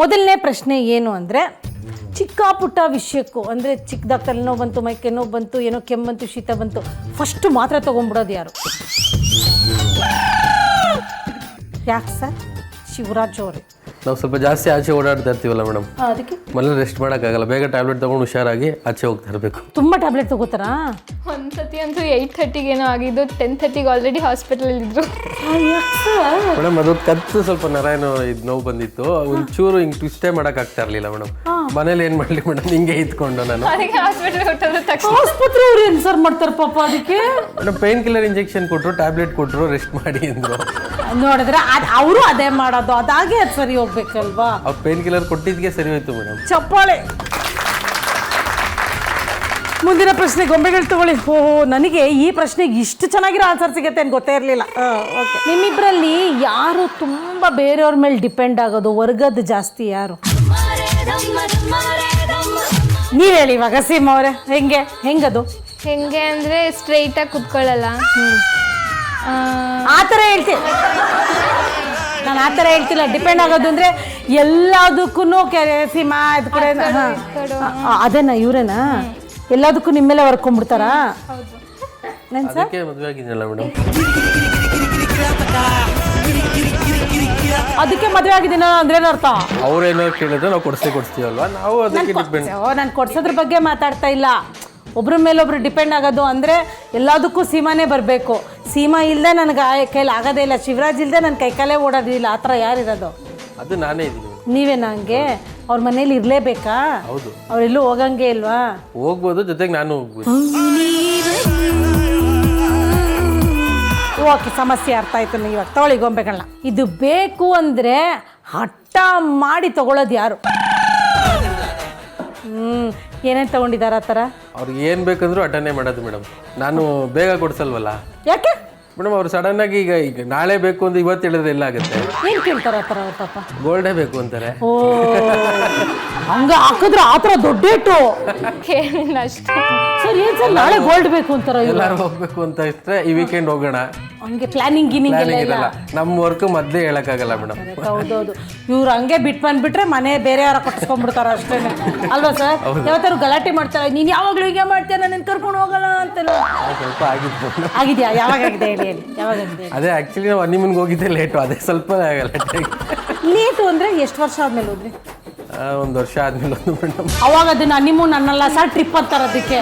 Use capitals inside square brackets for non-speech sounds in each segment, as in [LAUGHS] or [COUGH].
ಮೊದಲನೇ ಪ್ರಶ್ನೆ ಏನು ಅಂದರೆ, ಚಿಕ್ಕ ಪುಟ್ಟ ವಿಷಯಕ್ಕೂ, ಅಂದರೆ ಚಿಕ್ಕದಾಗ ತಲೆನೋವು ಬಂತು ಮೈಕೆ ನೋವು ಬಂತು, ಏನೋ ಕೆಮ್ಮು ಬಂತು, ಶೀತ ಬಂತು ಫಸ್ಟ್ ಮಾತ್ರ ತೊಗೊಂಡ್ಬಿಡೋದು ಯಾರು? ಯಾಕೆ ಸರ್? ಶಿವರಾಜ್ ಅವರು. ನಾವು ಸ್ವಲ್ಪ ಜಾಸ್ತಿ ಆಚೆ ಓಡಾಡ್ತಾ ಇರ್ತೀವಲ್ಲ ಮೇಡಮ್. ಅದಕ್ಕೆ? ಮನೇಲಿ ರೆಸ್ಟ್ ಮಾಡೋಕ್ಕಾಗಲ್ಲ ಬೇಗ ಟ್ಯಾಬ್ಲೆಟ್ ತಗೊಂಡು ಹುಷಾರಾಗಿ ಆಚೆ ಹೋಗ್ತಾ ಇರಬೇಕು. ತುಂಬಾ ಟ್ಯಾಬ್ಲೆಟ್ ತಗೋತಾರಾ? ಒಂದ್ಸತಿ ಅಂತೂ ಏಯ್ಟ್ ಥರ್ಟಿಗೆ ಏನೋ ಆಗಿದ್ದು ಟೆನ್ ಥರ್ಟಿಗೆ ಆಲ್ರೆಡಿ ಹಾಸ್ಪಿಟಲ್ ಇದ್ರು. ಮೇಡಮ್ ಅದು ಕತ್ತು ಸ್ವಲ್ಪ ನರ ಏನೋ ಇದು ನೋವು ಬಂದಿತ್ತು. ಒಂಚೂರು ಹಿಂಗೆ ಟ್ವಿಸ್ಟೇ ಮಾಡೋಕ್ಕಾಗ್ತಾ ಇರಲಿಲ್ಲ ಮೇಡಮ್. ಮನೇಲಿ ಏನು ಮಾಡಲಿ ಮೇಡಮ್ ಹಿಂಗೆ ಇದ್ಕೊಂಡು ನಾನು. ಅದಕ್ಕೆ ಹಾಸ್ಪಿಟಲ್ ತಕ್ಷಣ. ಆಸ್ಪತ್ರೆ ಅವ್ರು ಏನು ಸರ್ ಮಾಡ್ತಾರೆ ಪಾಪ ಅದಕ್ಕೆ? ಮೇಡಮ್ ಪೇನ್ ಕಿಲ್ಲರ್ ಇಂಜೆಕ್ಷನ್ ಕೊಟ್ಟರು ಟ್ಯಾಬ್ಲೆಟ್ ಕೊಟ್ಟರು ರೆಸ್ಟ್ ಮಾಡಿ ಅಂದರು. ನೋಡಿದ್ರೆ ಅದು ಅವರು ಅದೇ ಮಾಡೋದು. ಅದಾಗೆ ಅದು ಸರಿ ಹೋಗ್ಬೇಕಲ್ವಾ? ಅವ್ರು ಪೇನ್ ಕಿಲ್ಲರ್ ಕೊಟ್ಟಿದ್ಗೆ ಸರಿ ಹೋಯ್ತು ಮೇಡಮ್ ಚಪ್ಪಾಳೆ. ಮುಂದಿನ ಪ್ರಶ್ನೆ ಗೊಂಬೆಗಳು ತಗೊಳ್ಳಿ. ಓಹ್ ನನಗೆ ಈ ಪ್ರಶ್ನೆಗೆ ಇಷ್ಟು ಚೆನ್ನಾಗಿರೋ ಆನ್ಸರ್ ಸಿಗುತ್ತೆ ಅಂತ ಗೊತ್ತೇ ಇರಲಿಲ್ಲ. ಓಕೆ ನಿಮ್ಮಿಬ್ಬರಲ್ಲಿ ಯಾರು ತುಂಬ ಬೇರೆಯವ್ರ ಮೇಲೆ ಡಿಪೆಂಡ್ ಆಗೋದು? ವರ್ಗದ ಜಾಸ್ತಿ ಯಾರು? ನೀವು ಹೇಳಿ ಇವಾಗ ಸೀಮ ಅವರೇ. ಹೆಂಗೆ? ಹೆಂಗದು? ಹೆಂಗೆ ಅಂದರೆ ಸ್ಟ್ರೈಟಾಗಿ ಕುತ್ಕೊಳ್ಳಲ್ಲ. ಆ, ಥರ ಹೇಳ್ತೀನಿ ನಾನು ಆ ಥರ ಹೇಳ್ತಿಲ್ಲ. ಡಿಪೆಂಡ್ ಆಗೋದು ಅಂದರೆ ಎಲ್ಲದಕ್ಕೂ ಕೆರೆ ಸೀಮಾ ಇದು ಕಡೆ ಅದೇನಾ ಇವರೇನಾ? ಎಲ್ಲದಕ್ಕೂ ನಿಮ್ಮ ಮೇಲೆ ಹೊರ್ಕೊಂಡ್ಬಿಡ್ತಾರಾ? ಬಿಡ್ತಾರಾ ಸರ್? ಅದಕ್ಕೆ ಮದುವೆ ಮೇಡಮ್. ಅದಕ್ಕೆ ಮದುವೆ ಆಗಿದ್ದೀನ ಅಂದ್ರೆ ಅರ್ಥ? ಅವ್ರೇನೋ ಕೇಳಿದ್ರೆ ನಾವು ಕೊಡಿಸೇ ಕೊಡ್ತೀವಲ್ವಾ? ನಾವು ಅದಕ್ಕೆ ಡಿಪೆಂಡ್ ನಾನು ಕೊಡ್ಸೋದ್ರ ಬಗ್ಗೆ ಮಾತಾಡ್ತಾ ಇಲ್ಲ. ಒಬ್ರ ಮೇಲೊಬ್ರು ಡಿಪೆಂಡ್ ಆಗೋದು ಅಂದರೆ ಎಲ್ಲದಕ್ಕೂ ಸೀಮಾನೇ ಬರಬೇಕು. ಸೀಮಾ ಇಲ್ಲದೆ ನನಗೆ ಕೈಲಿ ಆಗೋದೇ ಇಲ್ಲ. ಶಿವರಾಜ್ ಇಲ್ಲದೆ ನನ್ನ ಕೈಕಾಲೇ ಓಡೋದಿಲ್ಲ ಆ ಥರ ಯಾರಿರೋದು? ಅದು ನಾನೇ ಇದ್ದೀನಿ. ನೀವೇ ಹಂಗೆ ಅವ್ರ ಮನೇಲಿ ಇರಲೇಬೇಕಾ? ಹೌದು. ಅವರೆಲ್ಲೂ ಹೋಗಂಗೆ ಇಲ್ವಾ? ಹೋಗ್ಬೋದು ಜೊತೆಗೆ ನಾನು ಹೋಗ್ಬೋದು. ಓಕೆ ಸಮಸ್ಯೆ ಅರ್ಥ ಆಯ್ತು ನೀವು ಇವಾಗ. ತಗೊಳ್ಳಿ ಗೊಂಬೆಗಳನ್ನ ಇದು ಬೇಕು ಅಂದರೆ ಹಠ ಮಾಡಿ ತಗೊಳ್ಳೋದು ಯಾರು? ಹ್ಞೂ ಏನೇನು ತಗೊಂಡಿದಾರ ಆ ಥರ? ಅವ್ರಿಗೆ ಏನು ಬೇಕಂದ್ರೂ ಅಟೆಂಡೇ ಮಾಡೋದು ಮೇಡಮ್. ನಾನು ಬೇಗ ಕೊಡ್ಸಲ್ವಲ್ಲ? ಯಾಕೆ? ಮೇಡಮ್ ಅವ್ರು ಸಡನ್ ಆಗಿ ಈಗ ಈಗ ನಾಳೆ ಬೇಕು ಅಂತ ಇವತ್ತು ಹೇಳಿದ್ರೆ ಇಲ್ಲ ಆಗುತ್ತೆ. ಏನು ಕೇಳ್ತಾರೆ ಆ ಥರ ಅವ್ರ ಪಾಪ? ಗೋಲ್ಡೇ ಬೇಕು ಅಂತಾರೆ. ಓ ಹಂಗ ಹಾಕಿದ್ರೆ ಆ ಥರ ದೊಡ್ಡ ಏಟು ಕೇಳಿಲ್ಲ ಅಷ್ಟು. ಸರ್ ಏನು ಸರ್ ನಾಳೆ ಗೋಲ್ಡ್ ಬೇಕು ಅಂತಾರ ಇವ್ರು? ಎಲ್ಲರೂ ಹೋಗ್ಬೇಕು ಅಂತ ಇಷ್ಟ್ರೆ ಈ ವೀಕೆಂಡ್ ಹೋಗೋಣ. ಹಂಗೆ ಪ್ಲಾನಿಂಗ್ ಗಿನಿಂಗ್ ಎಲ್ಲ ಪ್ಲಾನಿಂಗ್ ಇಲ್ಲ. ಇರಲ್ಲ. ನಮ್ಮ ವರ್ಕ್ ಮೊದಲೇ ಹೇಳಕ್ಕಾಗಲ್ಲ ಮೇಡಮ್ ಹೌದೌದು. ಇವ್ರು ಹಂಗೆ ಬಿಟ್ಟು ಬಂದ್ಬಿಟ್ರೆ ಮನೆ ಬೇರೆ ಯಾರ ಕಟ್ಟಿಸ್ಕೊಂಡ್ಬಿಡ್ತಾರ ಅಷ್ಟೇ ಅಲ್ವಾ ಸರ್ ಯಾವತ್ತಾರು ಗಲಾಟೆ ಮಾಡ್ತಾರೆ ನೀನು ಯಾವಾಗಲೂ ಹೀಗೆ ಮಾಡ್ತೀಯ ನನ್ನ ಕರ್ಕೊಂಡು ಹೋಗಲ್ಲ ಅಂತ ಸ್ವಲ್ಪ ಆಗಿತ್ತು. ಆಗಿದೆಯಾ? ಯಾವಾಗ ಆಗಿದೆ ಹೇಳಿ ಹೇಳಿ. ಯಾವಾಗ ಆಗಿದೆ ಅದೇ ಆ್ಯಕ್ಚುಲಿ ನಾವು ಹನಿಮನ್ಗೆ ಹೋಗಿದ್ದೆ ಲೇಟು ಅದೇ ಸ್ವಲ್ಪ ಲೇಟ್ ಲೇಟು [LAUGHS] ಅಂದರೆ ಎಷ್ಟು ವರ್ಷ ಆದ್ಮೇಲೆ ಹೋದ್ರಿ? ಒಂದು ವರ್ಷ ಆದ್ಮೇಲೆ ಒಂದು ಮೇಡಮ್. ಅವಾಗ ಅದನ್ನ ಅನಿಮೂನ್ ಅನ್ನಲ್ಲ ಸರ್ ಟ್ರಿಪ್ ಅಂತಾರ ಅದಕ್ಕೆ.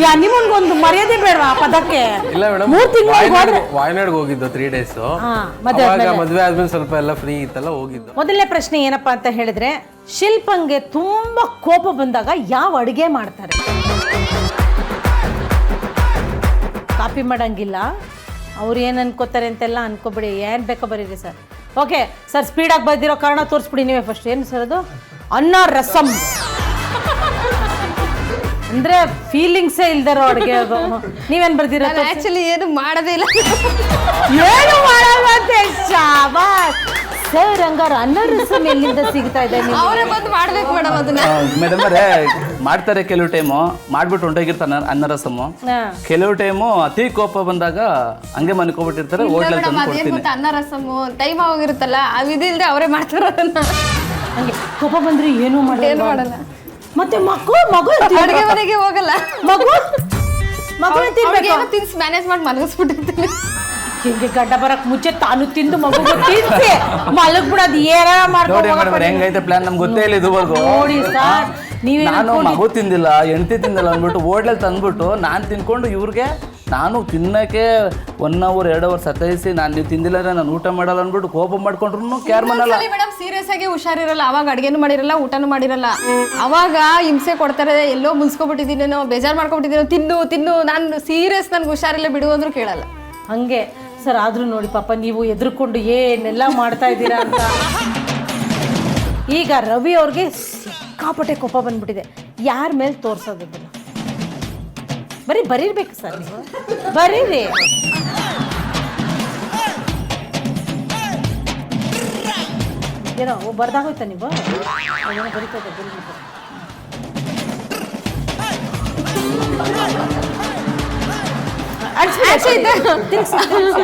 ಈ ಹನಿಮೂನ್ಗೆ ಒಂದು ಮರ್ಯಾದೆ ಬೇಡವಾ ಆ ಪದಕ್ಕೆ? ಇಲ್ಲ ಮೇಡಮ್ ಮೂರು ತಿಂಗಳು ವಾಯನಾಡ್ ವಾಯನಾಡ್ಗೆ ಹೋಗಿದ್ದು ತ್ರೀ ಡೇಸು ಹಾ ಮದುವೆ ಅವಾಗ ಮದುವೆ ಆದ್ಮೇಲೆ ಸ್ವಲ್ಪ ಎಲ್ಲ ಫ್ರೀ ಇತ್ತಲ್ಲ ಹೋಗಿದ್ದು. ಮೊದಲನೇ ಪ್ರಶ್ನೆ ಏನಪ್ಪಾ ಅಂತ ಹೇಳಿದ್ರೆ ಶಿಲ್ಪಂಗೆ ತುಂಬಾ ಕೋಪ ಬಂದಾಗ ಯಾವ ಅಡುಗೆ ಮಾಡ್ತಾರೆ? ಕಾಪಿ ಮಾಡಂಗಿಲ್ಲ. ಅವ್ರು ಏನು ಅನ್ಕೋತಾರೆ ಅಂತೆಲ್ಲ ಅನ್ಕೋಬಿಡಿ. ಏನ್ ಬೇಕೋ ಬರೀರಿ ಸರ್. ಓಕೆ ಸರ್ ಸ್ಪೀಡಾಗಿ ಬಂದಿರೋ ಕಾರಣ ತೋರಿಸ್ಬಿಡಿ ನೀವೇ ಫಸ್ಟ್ ಏನು ಸರ್ ಅದು? ಅನ್ನ ರಸಂ ಅಂದ್ರೆ ಫೀಲಿಂಗ್ಸೇ ಇಲ್ದಿರೋ ಅಡುಗೆ ಅದು. ನೀವೇನ್ ಬರ್ದಿರೋ ನಾನು ಆ್ಯಕ್ಚುಲಿ ಏನು ಮಾಡೋದೇ ಇಲ್ಲ. ಏನು ಮಾಡಲ್ಲ ಶಾಬಾಸ್ ಸರ್ ಹಂಗಾರೆ ಅನ್ನ ರಸಂ ಎಲ್ಲಿಂದ ಸಿಗ್ತಾ ಇದೆ ನಿಮ್ಗೆ? ಅವರೇ ಬಂದು ಮಾಡ್ಬೇಕು ಮೇಡಮ್ ಅದನ್ನ. ಮೇಡಮ್ ಅವರೇ ಮಾಡ್ತಾರೆ ಕೆಲವು ಟೈಮು ಮಾಡ್ಬಿಟ್ಟು ಹೊಂಟೋಗಿರ್ತಾನೆ ಅನ್ನ ರಸಮ್ಮು ಹಾ. ಕೆಲವು ಟೈಮು ಅತಿ ಕೋಪ ಬಂದಾಗ ಹಂಗೆ ಮನ್ಕೊಬಿಟ್ಟಿರ್ತಾರೆ ಹೋಟ್ಲಲ್ಲಿ ಮೇಡಮ್ ತಂದು ಅದೇನ್ ಕೊಡ್ತೀನಿ. ಗೊತ್ತಾ ಅನ್ನ ರಸಮು ಟೈಮ್ ಆಗಿರುತ್ತಲ್ಲ ಅವಿದಿಲ್ದೆ ಇದಿಲ್ದೆ ಅವರೇ ಮಾಡ್ತಾರ ಅದನ್ನ. ಹಂಗೆ ಕೋಪ ಬಂದ್ರೆ ಏನು ಏನು ಮಾಡಲ್ಲ. ಮಾಡಲ್ಲ ಮತ್ತೆ ಮಗು ಮಗು ಅಡುಗೆ ಮನೆಗೆ ಹೋಗಲ್ಲ. ಮಗು? ಮಗು ತಿನ್ಬೇಕು. ಏನೋ ತಿನ್ಸಿ ಮ್ಯಾನೇಜ್ ಮಾಡಿ ಮಲಗಿಸ್ಬಿಟ್ಟಿರ್ತೀನಿ. ಹಿಂಗೆ ಗಡ್ಡ ಬರಕ್ ಮುಂಚೆ ತಾನು ತಿಂದು ಮಗು ತಿನ್ಸಿ. ಮಲಗ್ ಬಿಡೋದು ಏನಾರ ನೋಡಿ ಮಾಡ್ಕೊಂಡು ಮೇಡಮ್ ಹೆಂಗೈತೆ ಪ್ಲಾನ್ ನಮ್ಗೆ ಗೊತ್ತೇ ಇಲ್ಲ ಇದುವರೆಗೂ. ನೋಡಿ ಸರ್ ನೀವೇ ನಾನು ಮಗು ತಿಂದಿಲ್ಲ ಹೆಂಡತಿ ತಿಂದಿಲ್ಲ ಅಂದ್ಬಿಟ್ಟು ಓಡ್ಲಲ್ಲಿ ತಂದ್ಬಿಟ್ಟು ನಾನು ತಿನ್ಕೊಂಡು ಇವ್ರಿಗೆ ನಾನು ತಿನ್ನೋಕ್ಕೆ ಒನ್ ಅವರ್ ಎರಡು ಅವರ್ ಸತಾಯಿಸಿ ನಾನು ನೀವು ತಿಂದಿಲ್ಲ ಅಂದ್ರೆ ನಾನು ಊಟ ಮಾಡಲ್ಲ ಅಂದ್ಬಿಟ್ಟು ಕೋಪ ಮಾಡ್ಕೊಂಡ್ರು ಕೇರ್ ಮಾಡಲ್ಲ. ಮೇಡಮ್ ಸೀರಿಯಸ್ ಆಗಿ ಹುಷಾರಿರಲ್ಲ ಅವಾಗ ಅಡ್ಗೆನೂ ಮಾಡಿರಲ್ಲ ಊಟನೂ ಮಾಡಿರಲ್ಲ. ಅವಾಗ ಹಿಂಸೆ ಕೊಡ್ತಾರೆ ಎಲ್ಲೋ ಮುನ್ಸ್ಕೊಬಿಟ್ಟಿದ್ದೀನೇನೋ ಬೇಜಾರು ಮಾಡ್ಕೊಬಿಟ್ಟಿದ್ದೀನೋ ತಿನ್ನು ತಿನ್ನು ನಾನು ಸೀರಿಯಸ್ ನನ್ಗೆ ಹುಷಾರಿಲ್ಲ ಬಿಡು ಅಂದ್ರೂ ಕೇಳಲ್ಲ. ಹಂಗೆ ಸರ್ ಆದ್ರೂ ನೋಡಿ ಪಾಪ ನೀವು ಎದುರುಕೊಂಡು ಏನೆಲ್ಲ ಮಾಡ್ತಾ ಇದ್ದೀರಾ ಅಂತ. ಈಗ ರವಿ ಅವ್ರಿಗೆ ಸಿಕ್ಕಾಪಟ್ಟೆ ಕೋಪ ಬಂದ್ಬಿಟ್ಟಿದೆ. ಯಾರ ಮೇಲೆ ತೋರ್ಸೋದು ಇದನ್ನ? ಬರೀ ಬರೀರ್ಬೇಕು ಸರ್ ನೀವು. ಬರೀರಿ. ಏನೋ ಬರ್ದಾಗೋಯ್ತಾ ನೀವು? ಏನೋ ಬರೀತದೆ ಬರೀ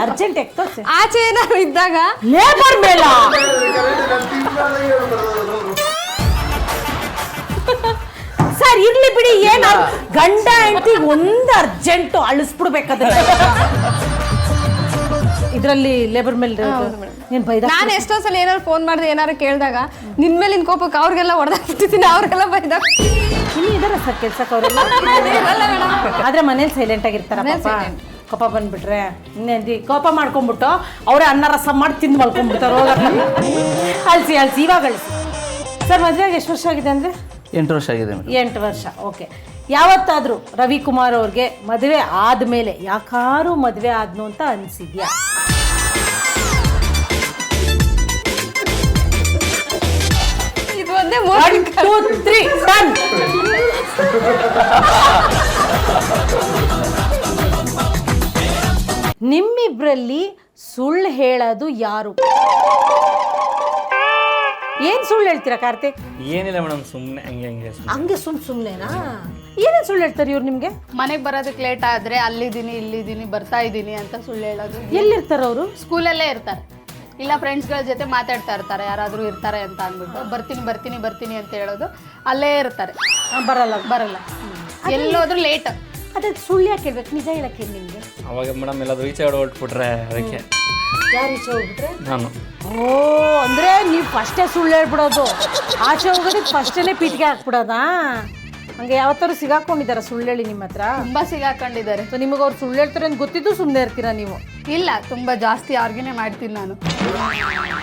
ಅರ್ಜೆಂಟ್ ತೋರಿಸಿ ಆಚೆ ಏನಾದ್ರು ಇದ್ದಾಗ ಲೇಬರ್ ಮೇಲ ಗಂಡ ಹೆಂಡತಿ ಒಂದ್ ಅರ್ಜೆಂಟ್ ಅಳಿಸ್ಬಿಡ್ಬೇಕದನ್ನ ಇದರಲ್ಲಿ ಲೇಬರ್ ಮೇಲೆ ನೀನ್ ಬೈದ ನಾನು ಎಷ್ಟೋ ಸಲ ಏನಾದ್ರು ಫೋನ್ ಮಾಡಿದ್ರೆ ಏನಾದ್ರು ಕೇಳಿದಾಗ ನಿನ್ ಮೇಲಿನ ನಿನ್ ಕೋಪಕ್ಕೆ ಅವ್ರಿಗೆಲ್ಲ ಹೊಡೆದಾಕ್ಬಿಟ್ಟಿದ್ದೀನಿ ಅವ್ರಿಗೆಲ್ಲ ಬೈದ ಇನ್ನು ಇದಾರ ಸರ್ ಕೆಲ್ಸಕ್ಕೆ ಅವರೆಲ್ಲ? [LAUGHS] ಆದ್ರೆ ಮನೇಲಿ ಸೈಲೆಂಟ್ ಆಗಿರ್ತಾರ ಮನೇಲ್ ಪಾಪ. silent. ಕೋಪ ಬಂದ್ಬಿಟ್ರೆ ನೆಂದಿ ಕೋಪ ಮಾಡ್ಕೊಂಡ್ಬಿಟ್ಟು ಅವರೇ ಅನ್ನ ರಸ ಮಾಡಿ ತಿಂದು ಮಲ್ಕೊಂಡ್ಬಿಡ್ತಾರೆ ಅಲ್ಸಿ ಅಲ್ಸಿ ಇವಾಗ ಅಳಿಸಿ. ಸರ್ ಮದುವೆಗೆ ಎಷ್ಟು ವರ್ಷ ಆಗಿದೆ ಅಂದ್ರೆ? ಎಂಟು ವರ್ಷ ಆಗಿದೆ ಮೇಡಮ್. ಎಂಟು ವರ್ಷ ಓಕೆ ಯಾವತ್ತಾದ್ರೂ ರವಿಕುಮಾರ್ ಅವ್ರಿಗೆ ಮದುವೆ ಆದಮೇಲೆ ಯಾಕಾರು ಮದುವೆ ಆದ್ನು ಅಂತ ಅನ್ಸಿದ್ಯಾ? ಇದು ಒಂದೇ ಒನ್ ಟೂ ತ್ರೀ ಡನ್ ನಿಮ್ಮಿಬ್ರಲ್ಲಿ ಸುಳ್ಳು ಹೇಳೋದು ಯಾರು? ಏನ್ ಸುಳ್ಳು ಹೇಳ್ತೀರಾ ಕಾರ್ತಿಕ್? ಏನಿಲ್ಲ ಮೇಡಮ್ ಸುಮ್ಮನೆ ಹಂಗೆ ಹಂಗೆ ಸುಮ್ನೆ. ಹಂಗೆ ಸುಮ್ ಸುಮ್ನೆನಾ? ಏನೇನ್ ಸುಳ್ಳು ಹೇಳ್ತಾರೆ ಇವ್ರು ನಿಮ್ಗೆ? ಮನೆಗೆ ಬರೋದಕ್ಕೆ ಲೇಟ್ ಆದ್ರೆ ಅಲ್ಲಿದ್ದೀನಿ ಇಲ್ಲಿದ್ದೀನಿ ಬರ್ತಾ ಇದ್ದೀನಿ ಅಂತ ಸುಳ್ಳು ಹೇಳೋದು. ಎಲ್ಲಿರ್ತಾರ ಅವರು? ಸ್ಕೂಲಲ್ಲೇ ಇರ್ತಾರೆ. ಇಲ್ಲ ಫ್ರೆಂಡ್ಸ್ಗಳ ಜೊತೆ ಮಾತಾಡ್ತಾ ಇರ್ತಾರೆ ಯಾರಾದರೂ ಇರ್ತಾರೆ ಅಂತ ಅಂದ್ಬಿಟ್ಟು ಬರ್ತೀನಿ ಬರ್ತೀನಿ ಬರ್ತೀನಿ ಅಂತ ಹೇಳೋದು. ಅಲ್ಲೇ ಇರ್ತಾರೆ. ಬರಲ್ಲ. ಬರಲ್ಲ. ಎಲ್ಲೋದ್ರೂ ಲೇಟ್ ಅದೇ ಸುಳ್ಳು ಯಾಕೆ ಹೇಳ್ಬೇಕು? ನಿಜ ಹೇಳಕ್ಕೆ ನಿಮ್ಗೆ? ಅವಾಗ ಮೇಡಮ್ ಎಲ್ಲಾದ್ರೂ ಈಚೆ ಕಡೆ ಹೊರಟ್ಬಿಟ್ರೆ ಅದಕ್ಕೆ. ಯಾರು ಈಚೆ ಹೋಗ್ಬಿಟ್ರೆ ನಾನು. ಓ ಅಂದ್ರೆ ನೀವು ಫಸ್ಟೇ ಸುಳ್ಳು ಹೇಳ್ಬಿಡೋದು. ಆಚೆ ಹೋಗೋದಕ್ಕೆ ಫಸ್ಟೇನೆ ಪೀಠಿಗೆ ಹಾಕ್ಬಿಡೋದಾ? ಹಂಗೆ ಯಾವತ್ತಾರು ಸಿಗಾಕೊಂಡಿದಾರ ಸುಳ್ಳೇಳಿ ನಿಮ್ಮ ಹತ್ರ? ತುಂಬಾ ಸಿಗಾಕೊಂಡಿದ್ದಾರೆ. ಸೊ ನಿಮಗೆ ಅವ್ರು ಸುಳ್ಳು ಹೇಳ್ತಾರೆ ಅಂತ ಗೊತ್ತಿದ್ದು ಸುಮ್ಮನೆ ಇರ್ತೀರಾ ನೀವು? ಇಲ್ಲ ತುಂಬಾ ಜಾಸ್ತಿ ಆರ್ಗ್ಯುನೇ ಮಾಡ್ತೀನಿ ನಾನು.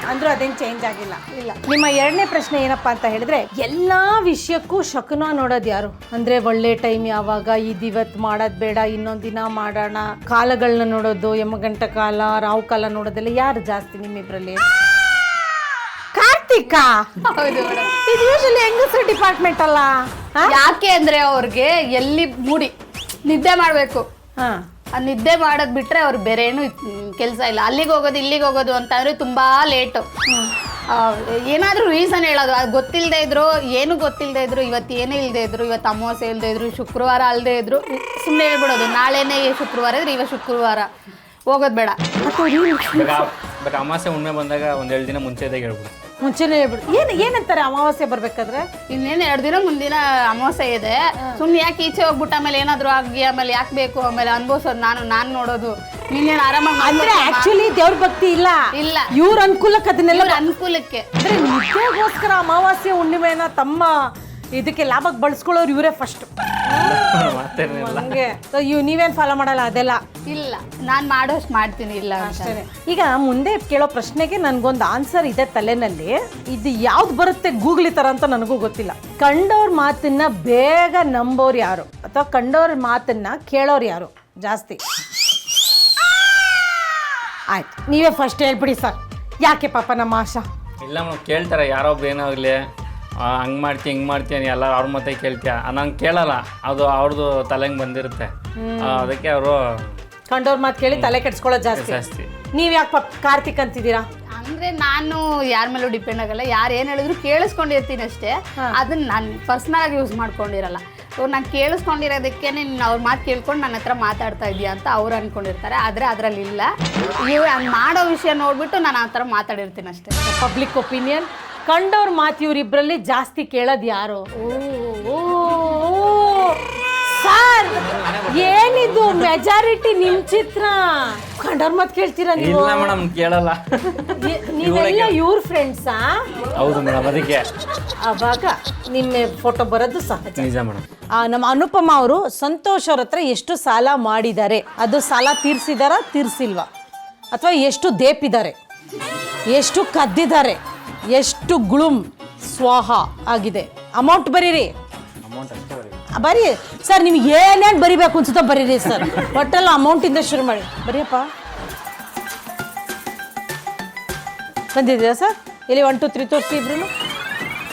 ಅಂದ್ರೂ ಅದೇನು ಚೇಂಜ್ ಆಗಿಲ್ಲ. ಇಲ್ಲ. ನಿಮ್ಮ ಎರಡನೇ ಪ್ರಶ್ನೆ ಏನಪ್ಪಾ ಅಂತ ಹೇಳಿದ್ರೆ ಎಲ್ಲಾ ವಿಷಯಕ್ಕೂ ಶಕುನ ನೋಡೋದು ಯಾರು? ಅಂದ್ರೆ ಒಳ್ಳೆ ಟೈಮ್ ಯಾವಾಗ? ಇದಿವತ್ ಮಾಡೋದು ಬೇಡ ಇನ್ನೊಂದ್ ದಿನ ಮಾಡೋಣ. ಕಾಲಗಳನ್ನ ನೋಡೋದು ಯಮಗಂಟ ಕಾಲ ರಾವು ಕಾಲ ನೋಡೋದೆಲ್ಲ ಯಾರು ಜಾಸ್ತಿ ನಿಮ್ಮಿಬ್ರಲ್ಲಿ ಕಾರ್ತಿಕ ಹೌದು ಮೇಡಮ್. ಇದು ಯೂಶಲಿ ಹೆಂಗಸರು ಡಿಪಾರ್ಟ್ಮೆಂಟ್ ಅಲ್ಲ? ಯಾಕೆ ಅಂದ್ರೆ ಅವ್ರಿಗೆ ಎಲ್ಲಿ ಮೂಡಿ ನಿದ್ದೆ ಮಾಡ್ಬೇಕು. ಹಾ. ಆ ನಿದ್ದೆ ಮಾಡೋದ್ ಬಿಟ್ರೆ ಅವ್ರು ಬೇರೆ ಏನು ಕೆಲಸ ಇಲ್ಲ. ಅಲ್ಲಿಗೆ ಹೋಗೋದು ಇಲ್ಲಿಗೆ ಹೋಗೋದು ಅಂತಂದ್ರೆ ತುಂಬಾ ಲೇಟು ಏನಾದ್ರೂ ರೀಸನ್ ಹೇಳೋದು. ಅದು ಗೊತ್ತಿಲ್ಲದೆ ಇದ್ರು ಏನು ಗೊತ್ತಿಲ್ಲದೆ ಇದ್ರು ಇವತ್ತು ಏನೇ ಇಲ್ಲದೆ ಇದ್ರು ಇವತ್ತು ಅಮಾವಾಸ್ಯೆ ಇಲ್ಲದೆ ಇದ್ರು ಶುಕ್ರವಾರ ಅಲ್ಲದೆ ಇದ್ರು ಸುಮ್ಮನೆ ಹೇಳ್ಬಿಡೋದು. ನಾಳೆನೇ ಶುಕ್ರವಾರ ಇದ್ರೆ ಇವತ್ತು ಶುಕ್ರವಾರ. ಹೋಗೋದು ಬೇಡ. ಬೇಕಾ ಬೇಕಾ ಅಮಾಸೆ ಉಣ್ಮೆ ಬಂದಾಗ ಒಂದ್ ಎರಡು ದಿನ ಮುಂಚೆದಾಗ ಹೇಳ್ಬಿಡು. ಮುಂಚೆನೇ ಹೇಳ್ಬಿಡು. ಏನು ಏನಂತಾರೆ ಅಮಾವಾಸ್ಯೆ ಬರ್ಬೇಕಾದ್ರೆ? ಇನ್ನೇನು ಎರಡು ದಿನ ಮುಂದಿನ ಅಮಾವಾಸ್ಯೆ ಇದೆ. ಸುಮ್ಮನೆ ಯಾಕೆ ಈಚೆ ಹೋಗ್ಬಿಟ್ಟು ಆಮೇಲೆ ಏನಾದರೂ ಆಗಿ ಆಮೇಲೆ ಯಾಕೆ ಬೇಕು? ಆಮೇಲೆ ಅನ್ಭವಿಸೋದು ನಾನು ನಾನು ನೋಡೋದು. ನೀನೇನು ಆರಾಮಾಗಿ ಅಂದ್ರೆ ಆಕ್ಚುಲಿ ದೇವ್ರ ಭಕ್ತಿ ಇಲ್ಲ. ಇಲ್ಲ. ಇವ್ರ ಅನುಕೂಲಕ್ಕೆ ಅದನ್ನೆಲ್ಲ ಇವ್ರ ಅನುಕೂಲಕ್ಕೆ. ಅಂದ್ರೆ ನಿಜಕ್ಕೋಸ್ಕರ ಅಮಾವಾಸ್ಯೆ ಹುಣ್ಣಿಮೆನ ತಮ್ಮ ಇದಕ್ಕೆ ಲಾಭಕ್ಕೆ ಬಳಸ್ಕೊಳ್ಳೋರು ಇವರೇ ಫಸ್ಟ್ ಹಂಗೆ. ಇವ್ ನೀವೇನ್ ಫಾಲೋ ಮಾಡಲ್ಲ ಅದೆಲ್ಲ? ಇಲ್ಲ ನಾನು ಮಾಡೋಷ್ಟು ಮಾಡ್ತೀನಿ ಇಲ್ಲ ಅಂತ. ಈಗ ಮುಂದೆ ಕೇಳೋ ಪ್ರಶ್ನೆಗೆ ನನ್ಗೊಂದು ಆನ್ಸರ್ ಇದೆ ತಲೆನಲ್ಲಿ. ಇದು ಯಾವ್ದು ಬರುತ್ತೆ ಗೂಗ್ಲಿ ತರ ಅಂತ ನನಗೂ ಗೊತ್ತಿಲ್ಲ. ಕಂಡವ್ರ ಮಾತನ್ನ ಬೇಗ ನಂಬೋರು ಯಾರು? ಅಥವಾ ಕಂಡವ್ರ ಮಾತನ್ನ ಕೇಳೋರು ಯಾರು? ಜಾಸ್ತಿ. ಆಯ್ತು. ನೀವೇ ಫಸ್ಟ್ ಹೇಳ್ಬಿಡಿ ಸರ್. ಯಾಕೆ ಪಾಪ ನಮ್ಮ ಆಶಾ? ಇಲ್ಲ ಮೇಡಮ್ ಕೇಳ್ತಾರೆ ಯಾರೋ ಏನಾಗಲಿ. ಹಂಗೆ ಮಾಡ್ತೀಯ ಹಿಂಗೆ ಮಾಡ್ತೀಯ ನೀ ಎಲ್ಲ ಅವ್ರ ಮತ್ತೆ ಕೇಳ್ತೀಯ. ನಂಗೆ ಕೇಳಲ್ಲ. ಅದು ಅವ್ರದ್ದು ತಲೆಗೆ ಬಂದಿರುತ್ತೆ. ಅದಕ್ಕೆ ಅವರು ಕಂಡವ್ರ ಮಾತು ಕೇಳಿ ತಲೆ ಕೆಡ್ಸ್ಕೊಳ್ಳೋದು ಜಾಸ್ತಿ. ಜಾಸ್ತಿ. ನೀವು ಯಾಕೆ ಪಾಪ ಕಾರ್ತಿಕ್ ಅಂತಿದ್ದೀರಾ? ಅಂದ್ರೆ ನಾನು ಯಾರ ಮೇಲೂ ಡಿಪೆಂಡ್ ಆಗಲ್ಲ. ಯಾರು ಏನು ಹೇಳಿದ್ರು ಕೇಳಿಸ್ಕೊಂಡಿರ್ತೀನಿ ಅಷ್ಟೇ. ಅದನ್ನ ನಾನು ಪರ್ಸ್ನಲ್ ಆಗಿ ಯೂಸ್ ಮಾಡ್ಕೊಂಡಿರಲ್ಲ. ಇವ್ರು ನಾನು ಕೇಳಿಸ್ಕೊಂಡಿರೋದಕ್ಕೆ ನೀನು ಅವ್ರ ಮಾತು ಕೇಳ್ಕೊಂಡು ನನ್ನ ಹತ್ರ ಮಾತಾಡ್ತಾ ಇದೀಯ ಅಂತ ಅವ್ರು ಅನ್ಕೊಂಡಿರ್ತಾರೆ. ಆದ್ರೆ ಅದ್ರಲ್ಲಿ ಇಲ್ಲ ಇವ್ರು ನಾನು ಮಾಡೋ ವಿಷಯ ನೋಡ್ಬಿಟ್ಟು ನಾನು ಆ ಥರ ಮಾತಾಡಿರ್ತೀನಿ ಅಷ್ಟೇ. ಪಬ್ಲಿಕ್ ಒಪಿನಿಯನ್ ಕಂಡೋರ್ ಮಾತು ಇವರಿಬ್ಬರಲ್ಲಿ ಜಾಸ್ತಿ ಕೇಳೋದು ಯಾರು? ಸರ್ ಏನಿದು ಮೆಜಾರಿಟಿ ನಿಮ್ ಚಿತ್ರ? ಕಂಡವ್ರ ಮಾತು ಕೇಳ್ತೀರಾ ನೀವು? ಇಲ್ಲ ಮೇಡಮ್ ಕೇಳಲ್ಲ. ಎ- ನೀವೆಲ್ಲ ಇವ್ರ ಫ್ರೆಂಡ್ಸಾ ಹೌದು ಮೇಡಮ್ ಅದಕ್ಕೆ. ಅವಾಗ ನಿಮ್ಮ ಫೋಟೋ ಬರೋದು ಸಹಜ. ನಿಜ ಮೇಡಮ್. ಆ, ನಮ್ಮ ಅನುಪಮ ಅವರು ಸಂತೋಷ್ ಅವ್ರ ಹತ್ರ ಎಷ್ಟು ಸಾಲ ಮಾಡಿದ್ದಾರೆ? ಅದು ಸಾಲ ತೀರ್ಸಿದಾರ ತೀರ್ಸಿಲ್ವಾ? ಅಥವಾ ಎಷ್ಟು ದೇಪಿದ್ದಾರೆ? ಎಷ್ಟು ಕದ್ದಿದ್ದಾರೆ? ಎಷ್ಟು ಗುಳುಮ್ ಸ್ವಾಹ ಆಗಿದೆ. ಅಮೌಂಟ್ ಬರೀರಿ. ಅಮೌಂಟ್ ಅಷ್ಟೇ ಬರೀ ಬರೀ. ಸರ್ ನಿಮ್ಗೆ ಏನೇನು ಬರಿಬೇಕು ಅನ್ಸುತ್ತೋ ಬರೀರಿ ಸರ್. ಒಟ್ಟೆಲ್ಲ ಅಮೌಂಟಿಂದ ಶುರು ಮಾಡಿ. ಬರೀಯಪ್ಪ. ಬಂದಿದ್ದೀರಾ ಸರ್? ಇಲ್ಲಿ ಒನ್ ಟು ತ್ರೀ ತೋರಿಸಿ ಇಬ್ರು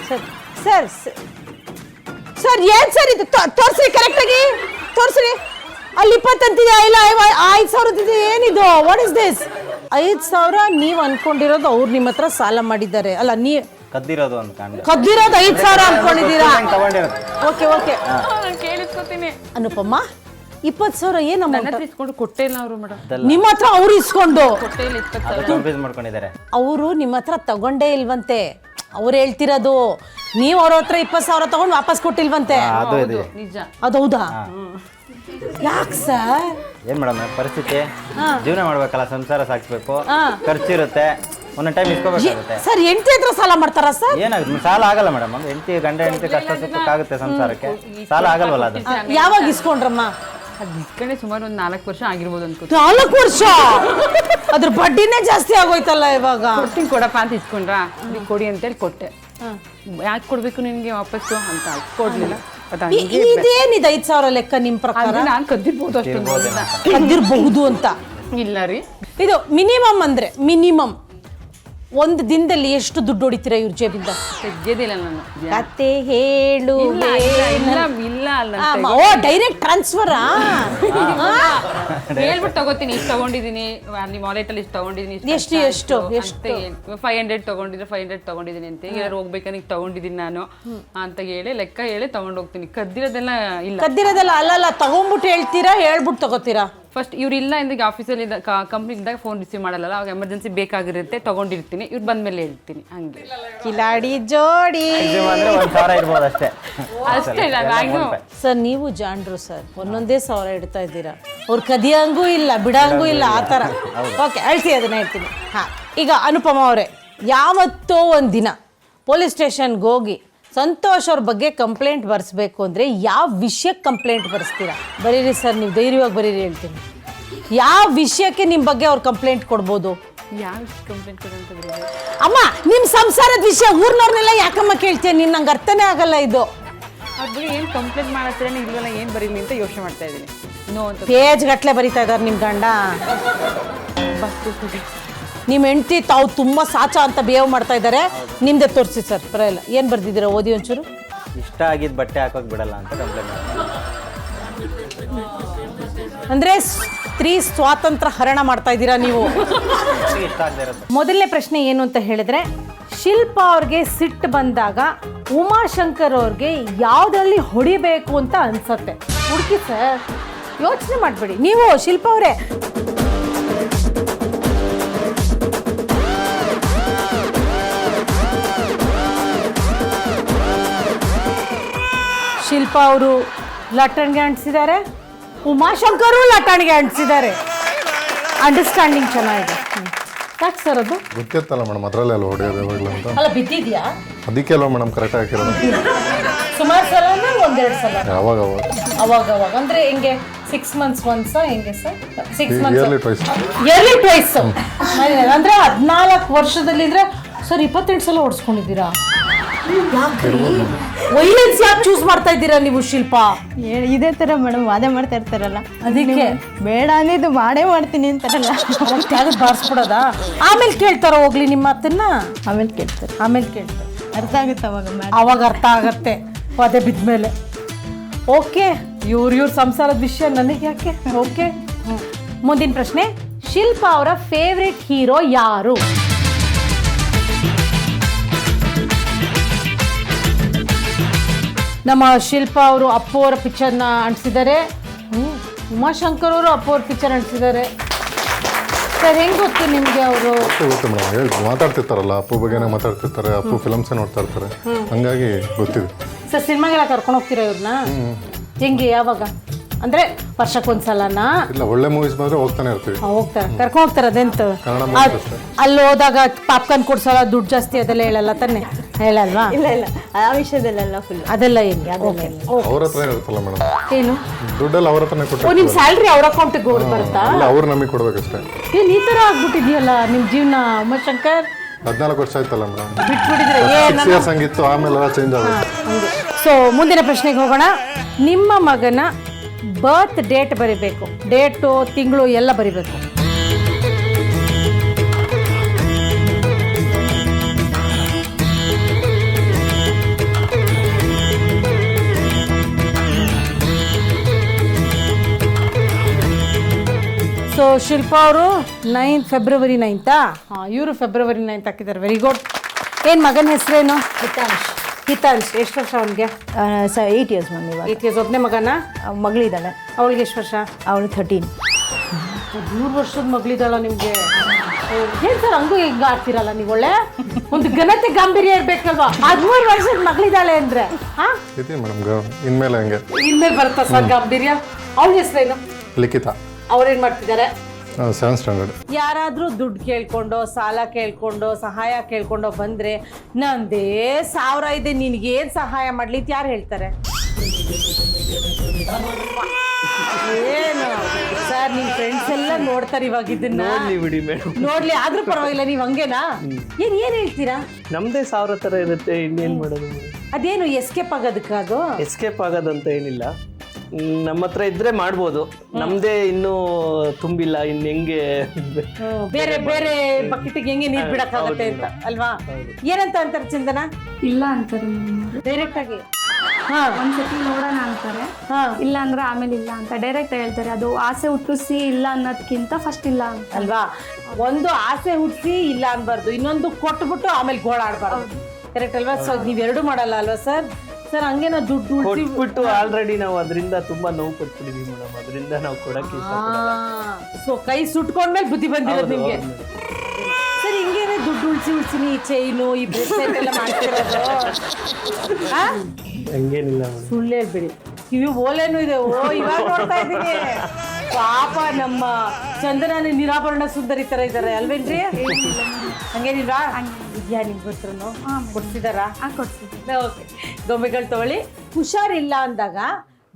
ಸರ್ ಸರ್ ಸರ್ ಏನು ಸರ್ ಇದು? ತೋರಿಸ್ರಿ ಕರೆಕ್ಟಾಗಿ ತೋರಿಸ್ರಿ. ಅಲ್ಲಿ ಇಪ್ಪತ್ತಂತಿದೆ ಇಲ್ಲ ಐದು ಸಾವಿರದಿದೆ ಏನಿದು? ವಾಟ್ ಇಸ್ ದಿಸ್ ಐದು ಸಾವಿರ ನೀವು ಅನ್ಕೊಂಡಿರೋದು ಅವ್ರು ನಿಮ್ಮ ಹತ್ರ ಸಾಲ ಮಾಡಿದ್ದಾರೆ. ಅಲ್ಲ ನೀ ಕದ್ದಿರೋದು ಅಂತ ಕದ್ದಿರೋದು ಐದು ಸಾವಿರ ಅನ್ಕೊಂಡಿದ್ದೀರಾ? Okay okay. ಓಕೆ ಕೇಳಿಸ್ಕೊತೀನಿ. ಅನುಪಮ್ಮ ಇಪ್ಪತ್ತು ಸಾವಿರ ಏನು ಅಮೌಂಟ್ ಇಸ್ಕೊಂಡು ಕೊಟ್ಟೇ ಇಲ್ಲ ಅವರು ಮೇಡಮ್. ನಿಮ್ಮ ಹತ್ರ ಅವ್ರು ಇಸ್ಕೊಂಡು? ಮಾಡ್ಕೊಂಡಿದ್ದಾರೆ. ಅವರು ನಿಮ್ಮ ಹತ್ರ ತಗೊಂಡೇ ಇಲ್ವಂತೆ. ಅವ್ರು ಹೇಳ್ತಿರೋದು ನೀವು ಅವ್ರ ಹತ್ರ ಇಪ್ಪತ್ತು ಸಾವಿರ ತಗೊಂಡು ವಾಪಸ್ ಕೊಟ್ಟಿಲ್ವಂತೆ. ಅದು ನಿಜ. ಅದು ಹೌದಾ? ಯಾಕೆ ಸರ್? ಏನ್ ಮೇಡಮ್ ಪರಿಸ್ಥಿತಿ? ಜೀವನ ಮಾಡ್ಬೇಕಲ್ಲ ಸಂಸಾರ ಸಾಕ್ಸ್ಬೇಕು ಖರ್ಚು ಇರುತ್ತೆ ಒಂದೊಂದು ಟೈಮ್ ಇಟ್ಕೋಬೇಕಾಗುತ್ತೆ ಸರ್ ಎಂಟಿ ಹತ್ರ ಸಾಲ ಮಾಡ್ತಾರಾ ಸರ್? ಏನಾಗುತ್ತೆ ಸಾಲ ಆಗಲ್ಲ ಮೇಡಮ್. ಒಂದು ಹೆಂಡತಿ ಗಂಡ ಹೆಂಡತಿ ಕಷ್ಟ ಸುಖಕ್ಕಾಗುತ್ತೆ ಸಂಸಾರಕ್ಕೆ. ಸಾಲ ಆಗಲ್ವಲ್ಲ ಅದು? ಯಾವಾಗ ಇಸ್ಕೊಂಡ್ರಮ್ಮ? ಅದು ಇಸ್ಕೊಂಡೆ ಸುಮಾರು ಒಂದು ನಾಲ್ಕು ವರ್ಷ ಆಗಿರ್ಬೋದು ಅನ್ಕೋ ನಾಲ್ಕು ವರ್ಷ? ಅದ್ರ ಬಡ್ಡಿನೇ ಜಾಸ್ತಿ ಆಗೋಯ್ತಲ್ಲ ಇವಾಗ. ಕೊಡ್ತೀನಿ ಕೊಡಪ್ಪ ಅಂತ ಇಸ್ಕೊಂಡ್ರಾ? ನೀವು ಕೊಡಿ ಅಂತೇಳಿ ಕೊಟ್ಟೆ. ಯಾಕೆ ಕೊಡ್ಬೇಕು ನಿನ್ಗೆ ವಾಪಸ್ಸು? ಅಂತ ಕೊಡ್ಲಿಲ್ಲ. ಇದೇನಿದೆ ಐದ್ ಸಾವಿರ ಲೆಕ್ಕ ನಿಮ್ ಪ್ರಕಾರ? ನಾನು ಕದ್ದಿರ್ಬೋದು ಅಷ್ಟೊಂದು. ಕದ್ದಿರ್ಬಹುದು ಅಂತ. ಇಲ್ಲ ರೀ. ಇದು ಮಿನಿಮಮ್ ಅಂದ್ರೆ ಮಿನಿಮಮ್ ಒಂದು ದಿನದಲ್ಲಿ ಎಷ್ಟು ದುಡ್ಡು ಹೊಡಿತೀರಾ ಇವ್ರ ಜೇಬಿಂದ? ತೆಗ್ಯೋದಿಲ್ಲ ನಾನು. ಕತೆ ಹೇಳು ಇಲ್ಲ ಇಲ್ಲ ಇಲ್ಲ ಇಲ್ಲ ಅಲ್ಲ ಓ ಡೈರೆಕ್ಟ್ ಟ್ರಾನ್ಸ್ಫರಾ ಹೇಳ್ಬಿಟ್ಟು ತಗೋತೀನಿ ಇಷ್ಟು ತಗೊಂಡಿದ್ದೀನಿ ನಿಮ್ಮ ವಾಲೆಟ್ ಅಲ್ಲಿ ಇಷ್ಟು ತಗೊಂಡಿದ್ದೀನಿ ಎಷ್ಟು, ಎಷ್ಟು, ಎಷ್ಟು? ಫೈವ್ ಹಂಡ್ರೆಡ್ ತಗೊಂಡಿದ್ರೆ ಫೈವ್ ಹಂಡ್ರೆಡ್ ತಗೊಂಡಿದ್ದೀನಿ ಅಂತ ಯಾರು ಹೋಗ್ಬೇಕಾದ್ರೆ ತಗೊಂಡಿದ್ದೀನಿ ನಾನು ಅಂತ ಹೇಳಿ ಲೆಕ್ಕ ಹೇಳಿ ತಗೊಂಡು ಹೋಗ್ತೀನಿ ಕದ್ದಿರೋದೆಲ್ಲ ಇಲ್ಲ. ಕದ್ದಿರೋದಲ್ಲ ಅಲ್ಲಲ್ಲ ತಗೊಂಡ್ಬಿಟ್ಟು ಹೇಳ್ತೀರಾ ಹೇಳ್ಬಿಟ್ಟು ತಗೋತೀರಾ? ಫಸ್ಟ್ ಇವರಿಲ್ಲ ಇಲ್ಲ ಇಂದಾಗ ಆಫೀಸಲ್ಲಿ ಇದ್ದಾಗ ಫೋನ್ ರಿಸೀವ್ ಮಾಡಲ್ಲ ಅವಾಗ ಎಮರ್ಜೆನ್ಸಿ ಬೇಕಾಗಿರುತ್ತೆ ತಗೊಂಡಿರ್ತೀನಿ. ಇವ್ರು ಬಂದ ಮೇಲೆ ಹೇಳ್ತೀನಿ. ಹಂಗೆ. ಕಿಲಾಡಿ ಜೋಡಿ. ಅಷ್ಟೇ. ಅಷ್ಟೇ ಇಲ್ಲ ಮ್ಯಾಕ್ಸಿಮಮ್ ಸರ್ ನೀವು ಜಾಂಡ್ರು ಸರ್. ಒಂದೊಂದೇ ಸಾವಿರ ಇಡ್ತಾ ಇದ್ದೀರಾ. ಅವ್ರು ಕದಿಯಂಗೂ ಇಲ್ಲ ಬಿಡಂಗೂ ಇಲ್ಲ ಆ ಥರ. ಓಕೆ ಅಳ್ಸಿ ಅದನ್ನ ಹೇಳ್ತೀನಿ. ಹಾಂ ಈಗ ಅನುಪಮ ಅವರೇ ಯಾವತ್ತೋ ಒಂದು ದಿನ ಪೊಲೀಸ್ ಸ್ಟೇಷನ್ಗೆ ಹೋಗಿ ಸಂತೋಷ್ ಅವ್ರ ಬಗ್ಗೆ ಕಂಪ್ಲೇಂಟ್ ಬರೆಸ್ಬೇಕು ಅಂದರೆ ಯಾವ ವಿಷಯಕ್ಕೆ ಕಂಪ್ಲೇಂಟ್ ಬರೆಸ್ತೀರಾ? ಬರೀರಿ ಸರ್ ನೀವು ಧೈರ್ಯವಾಗಿ ಬರೀರಿ ಹೇಳ್ತೀನಿ. ಯಾವ ವಿಷಯಕ್ಕೆ ನಿಮ್ಮ ಬಗ್ಗೆ ಅವ್ರು ಕಂಪ್ಲೇಂಟ್ ಕೊಡ್ಬೋದು? ಯಾವ ಕಂಪ್ಲೇಂಟ್ ಕೊಡೋಂಥದ್ದು ಅಮ್ಮ ನಿಮ್ಮ ಸಂಸಾರದ ವಿಷಯ ಊರ್ನವ್ರನ್ನೆಲ್ಲ ಯಾಕಮ್ಮ ಕೇಳ್ತೀಯ? ನೀನು ನಂಗೆ ಅರ್ಥನೇ ಆಗಲ್ಲ ಇದು. ಬಗ್ಗೆ ಏನು ಕಂಪ್ಲೇಂಟ್ ಮಾಡತ್ರೇನೆ ಇಲ್ವಲ್ಲ ಏನು ಬರೀಲಿ ಅಂತ ಯೋಚನೆ ಮಾಡ್ತಾ ಇದ್ದೀನಿ ನೋ ಅಂತ. ಪೇಜ್ ಗಟ್ಲೆ ಬರಿತಾ ಇದ್ದಾರೆ ನಿಮ್ಮ ಗಂಡ. ನಿಮ್ಮ ಹೆಂಡತಿ ತಾವು ತುಂಬ ಸಾಚ ಅಂತ ಬಿಹೇವ್ ಮಾಡ್ತಾ ಇದ್ದಾರೆ ನಿಮ್ದೆ ತೋರಿಸಿ ಸರ್. ಪರವಾಗಿಲ್ಲ. ಏನು ಬರ್ದಿದ್ದೀರಾ ಓದಿ ಒಂಚೂರು? ಇಷ್ಟ ಆಗಿದ್ ಬಟ್ಟೆ ಹಾಕೋಕೆ ಬಿಡಲ್ಲ ಅಂತ ಕಂಪ್ಲೇಂಟ್ ಅಂದರೆ ಸ್ತ್ರೀ ಸ್ವಾತಂತ್ರ್ಯ ಹರಣ ಮಾಡ್ತಾ ಇದ್ದೀರಾ ನೀವು? ಇಷ್ಟ ಆಗದೆ ಇರುತ್ತೆ ಮೊದಲನೇ ಪ್ರಶ್ನೆ ಏನು ಅಂತ ಹೇಳಿದ್ರೆ ಶಿಲ್ಪ ಅವ್ರಿಗೆ ಸಿಟ್ಟು ಬಂದಾಗ ಉಮಾಶಂಕರ್ ಅವ್ರಿಗೆ ಯಾವುದರಲ್ಲಿ ಹೊಡಿಬೇಕು ಅಂತ ಅನ್ಸತ್ತೆ. ಹುಡುಕಿ ಸರ್ ಯೋಚನೆ ಮಾಡಬೇಡಿ. ನೀವು ಶಿಲ್ಪ ಅವರೇ ಶಿಲ್ಪ ಅವರು ಲಟ್ಟಣಿಗೆ ಅಂಟಿಸಿದ್ದಾರೆ. ಉಮಾಶಂಕರು ಲಟ್ಟಣಿಗೆ ಅಂಟಿಸಿದ್ದಾರೆ. ಅಂಡರ್ಸ್ಟ್ಯಾಂಡಿಂಗ್ ಚೆನ್ನಾಗಿದೆ. ಯಾಕೆ ಸರ್ ಅದು? ಗೊತ್ತಿತ್ತಲ್ಲ ಮೇಡಮ್ ಅದರಲ್ಲೇ ಅಲ್ಲ ಹೊಡೆಯೋದು ಯಾವಾಗಲೂ ಅಂತ? ಅಲ್ಲ ಬಿದ್ದಿದ್ಯಾ? ಅದಕ್ಕೆ ಅಲ್ವಾ ಮೇಡಮ್ ಕರೆಕ್ಟ್ ಹಾಕಿರೋದು ಸುಮಾರು ಸಲ ಒಂದೆರಡು ಸಲ. ಯಾವಾಗ ಅವಾಗ ಅವಾಗ ಅವಾಗ. ಅಂದ್ರೆ ಹೆಂಗೆ ಸಿಕ್ಸ್ ಮಂತ್ಸ್ ಒನ್ಸ್ ಹೆಂಗೆ sir six yearly months twice yearly twice ಅಂದ್ರೆ ಹದಿನಾಲ್ಕು ವರ್ಷದಲ್ಲಿ ಇದ್ರೆ ಸರ್ ಇಪ್ಪತ್ತೆಂಟು ಸಲ ಓಡಿಸ್ಕೊಂಡಿದ್ದೀರಾ ವೈಲೆನ್ಸ್ ಯಾಕೆ ಚೂಸ್ ಮಾಡ್ತಾ ಇದ್ದೀರಾ ನೀವು ಶಿಲ್ಪ? ಇದೇ ತರ ಮೇಡಮ್ ವಾದ ಮಾಡ್ತಾ ಇರ್ತಾರಲ್ಲ. ಅದಕ್ಕೆ? ಬೇಡ ಅನ್ನಿದ್ದು ಮಾಡೇ ಮಾಡ್ತೀನಿ ಅಂತಾರಲ್ಲ. ಅದಕ್ಕೆ ಬಾರಿಸ್ಬಿಡೋದಾ? ಆಮೇಲೆ ಕೇಳ್ತಾರ ಹೋಗ್ಲಿ ನಿಮ್ಮ ಅತ್ತನ್ನ ಆಮೇಲೆ ಕೇಳ್ತಾರೆ. ಆಮೇಲೆ ಕೇಳ್ತಾರೆ. ಅರ್ಥ ಆಗುತ್ತೆ ಅವಾಗ. ಅವಾಗ ಅರ್ಥ ಆಗತ್ತೆ ಪದೇ ಬಿದ್ಮೇಲೆ. ಓಕೆ ಇವ್ರ ಇವ್ರ ಸಂಸಾರದ ವಿಷಯ ನನಗೆ ಯಾಕೆ? ಓಕೆ. ಮುಂದಿನ ಪ್ರಶ್ನೆ ಶಿಲ್ಪ ಅವರ ಫೇವ್ರೆಟ್ ಹೀರೋ ಯಾರು? ನಮ್ಮ ಶಿಲ್ಪ ಅವರು ಅಪ್ಪು ಅವರ ಪಿಕ್ಚರ್ನ ಅಂಟಿಸಿದ್ದಾರೆ. ಉಮಾಶಂಕರ್ ಅವರು ಅಪ್ಪು ಅವ್ರ ಪಿಕ್ಚರ್ ಅಂಟಿಸಿದ್ದಾರೆ. ಸರ್ ಹೆಂಗ್ ಗೊತ್ತು ನಿಮಗೆ ಅವರು? ಗೊತ್ತು ಮೇಡಮ್ ಹೇಳಿ ಮಾತಾಡ್ತಿರ್ತಾರಲ್ಲ ಅಪ್ಪು ಬಗ್ಗೆನೇ ಮಾತಾಡ್ತಿರ್ತಾರೆ ಅಪ್ಪು ಫಿಲಮ್ಸೇ ನೋಡ್ತಾ ಇರ್ತಾರೆ. ಹಂಗಾಗಿ ಗೊತ್ತಿದೆ. ಸರ್ ಸಿನಿಮಾಗೆಲ್ಲ ಕರ್ಕೊಂಡು ಹೋಗ್ತೀರಾ ಇವ್ರನ್ನ? ಹೆಂಗೆ ಯಾವಾಗ? ಅಂದ್ರೆ ವರ್ಷಕ್ಕೊಂದ್ಸಲನಾ? ಇಲ್ಲ ಒಳ್ಳೆ ಮೂವೀಸ್ ಬಂದ್ರೆ ಹೋಗ್ತಾನೆ ಇರ್ತೀವಿ. ಹೋಗ್ತಾರೆ ಕರ್ಕೊಂಡು ಹೋಗ್ತಾರೆ ಅದೆಂತ. ಅಲ್ಲಿ ಹೋದಾಗ ಪಾಪ್ಕಾರ್ನ್ ಕೊಡ್ಸಲ್ಲ ದುಡ್ಡು ಜಾಸ್ತಿ ಅದೆಲ್ಲ ಹೇಳಲ್ಲ ತಾನೆ. ಹೇಳಲ್ವಾ? ಇಲ್ಲ ಇಲ್ಲ. ಆ ವಿಷಯದಲ್ಲೆಲ್ಲ ಫುಲ್ ಅದೆಲ್ಲ ಏನು? ಓಕೆ ಅವ್ರ ಹತ್ರನೇ ಇರುತ್ತಲ್ಲ ಮೇಡಮ್? ಏನು? ದುಡ್ಡೆಲ್ಲ ಅವ್ರ ಹತ್ರನೇ ಓ ಕೊಟ್ಟು ನಿಮ್ ಸ್ಯಾಲ್ರಿ ಅವ್ರ ಅಕೌಂಟಿಗೆ ಹೋಗಿ ಬರುತ್ತಾ? ಇಲ್ಲ ಅವ್ರು ನಮಗೆ ಕೊಡ್ಬೇಕಷ್ಟೇ. ಏನ್ ಈ ತರ ಆಗ್ಬಿಟ್ಟಿದ್ಯಲ್ಲ ನಿಮ್ ಜೀವನ ಉಮಾಶಂಕರ್? ಹದಿನಾಲ್ಕು ವರ್ಷ ಆಯ್ತಲ್ಲ ಮೇಡಮ್? ಬಿಟ್ಬಿಟ್ಟಿದ್ರೆ ಸಿಕ್ಸ್ ಇಯರ್ಸ್ ಹಂಗಿತ್ತು ಆಮೇಲೆ ಎಲ್ಲ ಚೇಂಜ್ ಆಗುತ್ತೆ ಸೊ ಮುಂದಿನ ಪ್ರಶ್ನೆಗೆ ಹೋಗೋಣ. ನಿಮ್ಮ ಮಗನ ಬರ್ತ್ ಡೇಟ್ ಬರಿಬೇಕು. ಡೇಟು ತಿಂಗಳು ಎಲ್ಲ ಬರಿಬೇಕು. ಸೊ ಶಿಲ್ಪಾ ಅವರು ನೈನ್ ಫೆಬ್ರವರಿ ನೈನ್ತಾ ಹಾಂ ಇವರು ಫೆಬ್ರವರಿ ನೈನ್ತ್ ಹಾಕಿದ್ದಾರೆ. ವೆರಿ ಗುಡ್ ಏನು ಮಗನ ಹೆಸರೇನು? ಹಿತಾಂಶ್. ಹಿತಾಂಶ್. ಎಷ್ಟು ವರ್ಷ ಅವನಿಗೆ? ಸ ಏಯ್ಟ್ ಇಯರ್ಸ್ ಮ್ಯಾಮ್ ಇವಾಗ. ಏಟ್ ಇಯರ್ಸ್ ಒಬ್ಬನೇ ಮಗನ? ಮಗಳಿದ್ದಾಳೆ. ಅವಳಿಗೆ ಎಷ್ಟು ವರ್ಷ? ಅವಳು ಥರ್ಟೀನ್ ಮೂರು ವರ್ಷದ ಮಗಳಿದ್ದಾಳ ನಿಮಗೆ? ಏನು ಸರ್ ಹಂಗೂ ಹಿಂಗ ಆಡ್ತಿರಲ್ಲ ನೀವು ಒಳ್ಳೆ? ಒಂದು ಘನತೆ ಗಾಂಭೀರ್ಯ ಇರ್ಬೇಕಲ್ವಾ? ಹದಿಮೂರು ವರ್ಷದ ಮಗಳಿದ್ದಾಳೆ ಅಂದ್ರೆ ಹಾಂ? ಇದೆ ಮೇಡಮ್ ಇನ್ಮೇಲೆ ಹಂಗೆ. ಇನ್ಮೇಲೆ ಬರುತ್ತಾ ಸರ್ ಗಾಂಭೀರ್ಯ? ಅವಳ ಹೆಸರೇನು? ಲಿಖಿತ. ಅವ್ರೇನ್ ಮಾಡ್ತಿದ್ದಾರೆ? ಸೆವೆನ್ ಸ್ಟ್ಯಾಂಡರ್ಡ್ ಯಾರಾದ್ರೂ ದುಡ್ಡು ಕೇಳ್ಕೊಂಡು ಸಾಲ ಕೇಳ್ಕೊಂಡು ಸಹಾಯ ಕೇಳ್ಕೊಂಡು ಬಂದ್ರೆ ನಂದೇ ಸಾವಿರ ಇದೆ ನಿನ್ಗೇನ್ ಸಹಾಯ ಮಾಡ್ಲಿ ಅಂತ ಯಾರು ಹೇಳ್ತಾರೆ? ಏನು? ಸರ್ ನಿಮ್ಮ ಫ್ರೆಂಡ್ಸ್ ಎಲ್ಲ ನೋಡ್ತಾರೆ ಇವಾಗ ಇದನ್ನ. ಬಿಡಿ ಮೇಡಮ್ ನೋಡ್ಲಿ ಆದ್ರೂ ಪರವಾಗಿಲ್ಲ ನೀವ್ ಹಂಗೇನಾ? ಏನ್ ಏನ್ ಹೇಳ್ತೀರಾ? ನಮ್ದೇ ಸಾವಿರ ತರ ಇರುತ್ತೆ ಇನ್ನೇನ್ ಮಾಡೋದು? ಅದೇನು ಎಸ್ಕೇಪ್ ಆಗೋದಕ್ಕ ಅದು ಎಸ್ಕೇಪ್ ಆಗೋದಂತ ಏನಿಲ್ಲ. ನಮ್ಮ ಹತ್ರ ಇದ್ರೆ ಮಾಡ್ಬೋದು. ನಮ್ದೇ ಇನ್ನೂ ತುಂಬಿಲ್ಲ ಇನ್ ಹೆಂಗೆ ಬೇರೆ ಬೇರೆ ಬಕೆಟ್ಗೆ ಹೆಂಗೆ ನೀರ್ ಬಿಡಕ್ಕಾಗತ್ತೆ ಅಂತ ಅಲ್ವಾ? ಏನಂತ ಅಂತಾರೆ ಚಂದನ? ಇಲ್ಲ ಅಂತಾರೆ ಡೈರೆಕ್ಟ್ ಆಗಿ. ಹಾ. ಒಂದ್ಸತಿ ನೋಡೋಣ ಅಂತಾರೆ. ಹಾ. ಇಲ್ಲ ಅಂದ್ರೆ ಆಮೇಲೆ ಇಲ್ಲ ಅಂತ ಡೈರೆಕ್ಟ್ ಹೇಳ್ತಾರೆ. ಅದು ಆಸೆ ಹುಟ್ಟಿಸಿ ಇಲ್ಲ ಅನ್ನೋದಕ್ಕಿಂತ ಫಸ್ಟ್ ಇಲ್ಲ ಅಂತ. ಅಲ್ವಾ? ಒಂದು ಆಸೆ ಹುಟ್ಟಿಸಿ ಇಲ್ಲ ಅನ್ಬಾರ್ದು. ಇನ್ನೊಂದು ಕೊಟ್ಬಿಟ್ಟು ಆಮೇಲೆ ಗೋಳಾಡ್ಬಾರ್ದು. ಕರೆಕ್ಟ್ ಅಲ್ವಾ? ಸೊ ನೀವೆರಡು ಮಾಡಲ್ಲ ಅಲ್ವಾ ಸರ್ ಸರ್ ಹಂಗೆ ನಾವು ದುಡ್ಡು ಉಳ್ಸಿ ಕೊಟ್ಬಿಟ್ಟು ಆಲ್ರೆಡಿ ನಾವು ಅದರಿಂದ ತುಂಬಾ ನೋವು ಪಟ್ಬಿಟ್ಟಿದೀವಿ ಮೇಡಮ್ ಅದರಿಂದ ನಾವು ಕೊಡಕ್ಕೆ ಸೊ ಕೈ ಸುಟ್ಕೊಂಡ್ಮೇಲೆ ಬುದ್ಧಿ ಬಂದಿರೋದು ನಿಮ್ಗೆ? ಸರ್ ಹಿಂಗೇನೆ ದುಡ್ಡು ಉಳ್ಸಿ ಉಳಿಸಿನಿ ಈ ಚೈನು ಈ ಬ್ರೇಸ್ಲೆಟ್ ಎಲ್ಲ ಮಾಡ್ತಿರೋದು. ಆ? ಹಂಗೇನಿಲ್ಲ ಸುಳ್ಳು ಹೇಳ್ಬೇಡಿ. ಕಿವಿ ಓಲೇನು ಇದೆ. ಓ ಇವಾಗ ನೋಡ್ತಾ ಇದ್ದೀನಿ. ಪಾಪ ನಮ್ಮ ಚಂದನ ನಿರಾಭರಣ ಸುಂದರಿ ತರ ಇದ್ದಾರೆ ಅಲ್ವೇನ್ರಿ? ಹಂಗೇನಿಲ್ವಾ? ಇದ್ಯಾ ನಿಮ್ಗೆ ಗೊತ್ತರು ಕೊಡ್ಸಿದಾರಾ? ಓಕೆ. ಗೊಂಬೆಗಳು ತಗೊಳ್ಳಿ. ಹುಷಾರಿಲ್ಲ ಅಂದಾಗ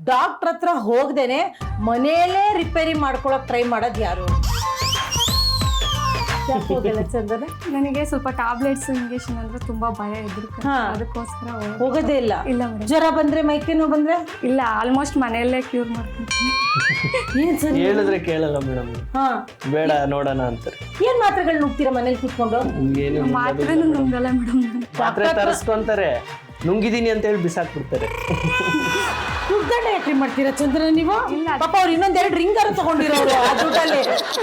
ಡಾಕ್ಟ್ರ್ ಹತ್ರ ಹೋಗ್ದೇನೆ ಮನೆಯಲ್ಲೇ ರಿಪೇರಿ ಮಾಡ್ಕೊಳಕ್ ಟ್ರೈ ಮಾಡೋದು ಯಾರು? ಚಂದನ ನನಗೆ ಸ್ವಲ್ಪ ಟ್ಯಾಬ್ಲೆಟ್ಸ್ ಇಂಜೆಕ್ಷನ್ ಅಂದ್ರೆ ತುಂಬಾ ಭಯ ಇದ್ರು ಹಾ. ಅದಕ್ಕೋಸ್ಕರ ಹೋಗ್- ಹೋಗೋದೇ ಇಲ್ಲ. ಇಲ್ಲ ಮೇಡಮ್. ಜ್ವರ ಬಂದ್ರೆ ಮೈಕೆ ನೋವು ಬಂದ್ರೆ? ಇಲ್ಲ ಆಲ್ಮೋಸ್ಟ್ ಮನೆಯಲ್ಲೇ ಕ್ಯೂರ್ ಮಾಡ್ತೀನಿ ಏನ್ ಸರಿ ಹೇಳಿದ್ರೆ ಕೇಳಲ್ಲ ಮೇಡಮ್. ಹಾ. ಬೇಡ ನೋಡೋಣ ಅಂತ ಏನ್ ಮಾತ್ರೆಗಳು ನುಗ್ತೀರಾ ಮನೇಲಿ ಕುತ್ಕೊಂಡು? ಏನು ಮಾತ್ರೆನೂ ನುಂಗಲ್ಲ ಮೇಡಮ್. ಮಾತ್ರೆ ತರಿಸ್ಕೊಂತಾರೆ. ನುಂಗಿದೀನಿ ಅಂತ ಹೇಳಿ ಬಿಸಾಕ್ಬಿಡ್ತಾರೆ. [LAUGHS] ದುಡ್ಡನ್ನ ಯಾಕ್ರಿ ಮಾಡ್ತೀರಾ ಚಂದ್ರ ನೀವು? ಪಾಪ ಅವ್ರು ಇನ್ನೊಂದೆರಡು ರಿಂಗರ್ ತಗೊಂಡಿರೋರು ಆ ದುಡ್ಡಲ್ಲಿ.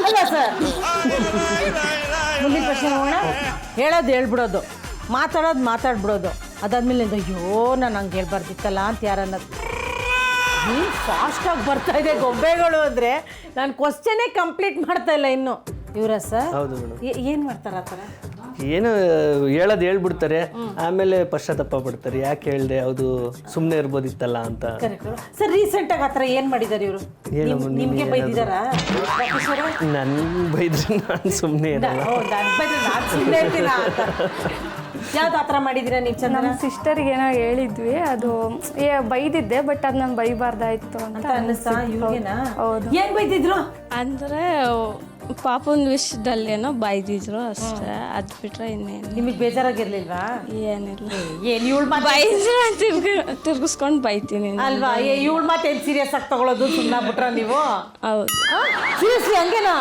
ಅಲ್ಲ ಸರ್? ಮುಂದಿನ ಪ್ರಶ್ನೆ ಹೋಗೋಣ ಹೇಳೋದು ಹೇಳ್ಬಿಡೋದು. ಮಾತಾಡೋದು ಮಾತಾಡ್ಬಿಡೋದು. ಅದಾದ್ಮೇಲೆ ಅಯ್ಯೋ ನಾನು ಹಂಗೆ ಹೇಳ್ಬಾರ್ದಿತ್ತಲ್ಲ ಅಂತ ಯಾರನ್ನ ನೀನು ಫಾಸ್ಟಾಗಿ ಬರ್ತಾ ಇದೆ ಗೊಂಬೆಗಳು ಅಂದರೆ ನಾನು ಕ್ವಶನೇ ಕಂಪ್ಲೀಟ್ ಮಾಡ್ತಾ ಇಲ್ಲ ಇನ್ನು. ಇವರ ಸರ್? ಏನು ಮಾಡ್ತಾರೆ ಆ ಥರ? ಏನು ಹೇಳೋದು ಹೇಳ್ಬಿಡ್ತಾರೆ ಆಮೇಲೆ ಪಶ್ಚಾತ್ತಾಪ ಪಡ್ತಾರೆ. ಯಾಕೆ ಹೇಳ್ದೆ ಅದು ಸುಮ್ಮನೆ ಇರ್ಬೋದಿತ್ತಲ್ಲ ಅಂತ. ಕರೆಕ್ಟ್ ಸರ್ ರೀಸೆಂಟ್ ಆಗಿ ಥರ ಏನು ಮಾಡಿದ್ದಾರೆ ಇವರು? ನಿಮಗೆ ಬೈದಿದ್ದಾರಾ ಪ್ರೊಫೆಸರ ನನ್ ಬೈದ್ರೆ ನಾನು ಸುಮ್ಮನೆ ಇರಲ್ಲ. ಯಾವ್ದು ಆತರ ಥರ ಮಾಡಿದ್ದೀರಾ ನೀವು ಚಂದನ ನಮ್ಮ ಸಿಸ್ಟರ್ಗೆ ಏನೋ ಹೇಳಿದ್ವಿ ಅದು ಏ ಬೈದಿದ್ದೆ ಬಟ್ ಅದು ನಾನು ಬೈಬಾರ್ದಾಯ್ತು ಅಂತ ಅಂತ ಅನ್ನಿಸ್ತಾ ಇವ್ರಿಗೆನಾ? ಹೌದು. ಏನ್ ಬೈದಿದ್ರು? ಅಂದರೆ ಪಾಪನ ವಿಷಯದಲ್ಲೇನೋ ಬೈದಿದ್ರು ಅಷ್ಟೇ. ಅದು ಬಿಟ್ರೆ ಇನ್ನೇನು. ನಿಮಗೆ ಬೇಜಾರಾಗಿರ್ಲಿಲ್ವಾ? ಏನಿಲ್ಲ. ಏನು ಇವಳು ಬೈದ್ರೆ ತಿರ್ಗಿ ತಿರ್ಗಿಸ್ಕೊಂಡು ಬೈತೀನಿ. ಅಲ್ವಾ? ಏ ಇವಳು ಮಾತು ಏನ್ ಸೀರಿಯಸ್ ಆಗಿ ತಗೊಳ್ಳೋದು ಸುಮ್ಮನೆ ಬಿಟ್ರ ನೀವು? ಹೌದು. ಸೀರಿಯಸ್ಲಿ ಹಂಗೇನಾ?